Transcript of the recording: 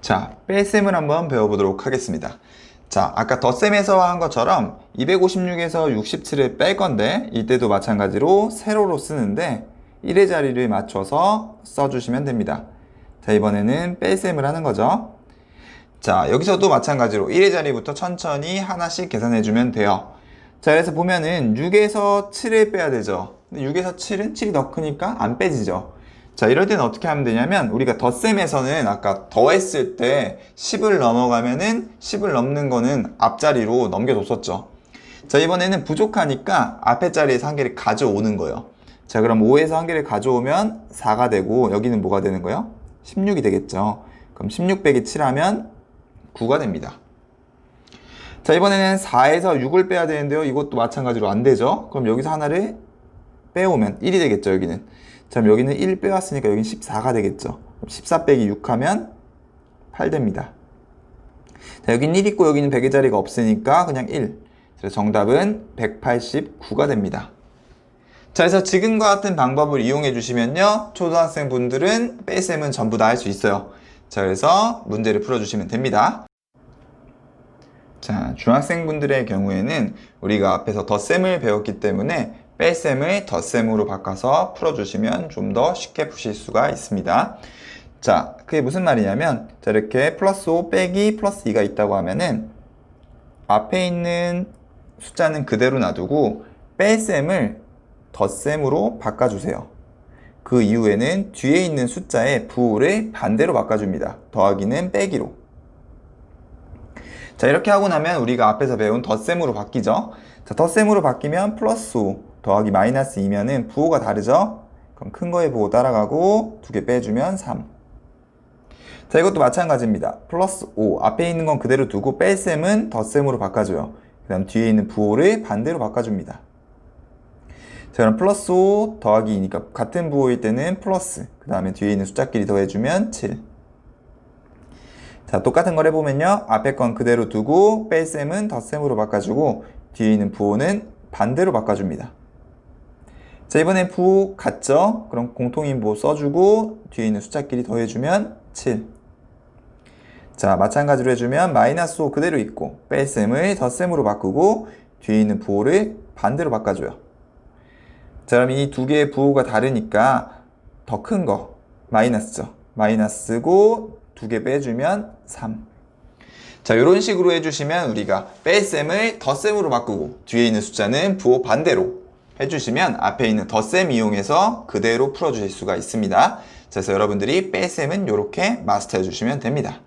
자, 뺄셈을 한번 배워보도록 하겠습니다. 자, 아까 덧셈에서 한 것처럼 256에서 67을 뺄 건데 이때도 마찬가지로 세로로 쓰는데 1의 자리를 맞춰서 써주시면 됩니다. 자, 이번에는 뺄셈을 하는 거죠. 자, 여기서도 마찬가지로 1의 자리부터 천천히 하나씩 계산해주면 돼요. 자, 그래서 보면은 6에서 7을 빼야 되죠. 근데 6에서 7은 7이 더 크니까 안 빼지죠. 자, 이럴 때는 어떻게 하면 되냐면, 우리가 덧셈에서는 아까 더했을 때 10을 넘어가면은 10을 넘는 거는 앞자리로 넘겨뒀었죠. 자, 이번에는 부족하니까 앞에 자리에서 한 개를 가져오는 거예요. 자, 그럼 5에서 한 개를 가져오면 4가 되고, 여기는 뭐가 되는 거예요? 16이 되겠죠. 그럼 16 빼기 7 하면 9가 됩니다. 자, 이번에는 4에서 6을 빼야 되는데요. 이것도 마찬가지로 안 되죠. 그럼 여기서 하나를 빼오면 1이 되겠죠, 여기는. 자, 여기는 1 빼왔으니까 여기는 14가 되겠죠. 그럼 14 빼기 6 하면 8 됩니다. 자, 여기는 1 있고 여기는 100의 자리가 없으니까 그냥 1. 그래서 정답은 189가 됩니다. 자, 그래서 지금과 같은 방법을 이용해 주시면요. 초등학생 분들은 뺄셈은 전부 다 할 수 있어요. 자, 그래서 문제를 풀어주시면 됩니다. 자, 중학생분들의 경우에는 우리가 앞에서 덧셈을 배웠기 때문에 뺄셈을 덧셈으로 바꿔서 풀어주시면 좀 더 쉽게 푸실 수가 있습니다. 자, 그게 무슨 말이냐면, 자, 이렇게 플러스 5 빼기 플러스 2가 있다고 하면은, 앞에 있는 숫자는 그대로 놔두고, 뺄셈을 덧셈으로 바꿔주세요. 그 이후에는 뒤에 있는 숫자의 부호를 반대로 바꿔줍니다. 더하기는 빼기로. 자, 이렇게 하고 나면 우리가 앞에서 배운 덧셈으로 바뀌죠. 자, 덧셈으로 바뀌면 플러스 5 더하기 마이너스 2면은 부호가 다르죠? 그럼 큰 거의 부호 따라가고 두 개 빼주면 3. 자, 이것도 마찬가지입니다. 플러스 5 앞에 있는 건 그대로 두고 뺄셈은 덧셈으로 바꿔줘요. 그 다음 뒤에 있는 부호를 반대로 바꿔줍니다. 자, 그럼 플러스 5 더하기 2니까 같은 부호일 때는 플러스 그 다음에 뒤에 있는 숫자끼리 더해주면 7. 자, 똑같은 걸 해보면요. 앞에 건 그대로 두고 뺄셈은 덧셈으로 바꿔주고 뒤에 있는 부호는 반대로 바꿔줍니다. 자, 이번엔 부호 같죠? 그럼 공통인 부호 써주고 뒤에 있는 숫자끼리 더해주면 7. 자, 마찬가지로 해주면 마이너스 5 그대로 있고 뺄셈을 덧셈으로 바꾸고 뒤에 있는 부호를 반대로 바꿔줘요. 자, 그럼 이 두 개의 부호가 다르니까 더 큰 거 마이너스죠. 마이너스고 두 개 빼주면 3. 자, 이런 식으로 해주시면 우리가 뺄셈을 덧셈으로 바꾸고 뒤에 있는 숫자는 부호 반대로 해주시면 앞에 있는 덧셈 이용해서 그대로 풀어주실 수가 있습니다. 자, 그래서 여러분들이 뺄셈은 이렇게 마스터해 주시면 됩니다.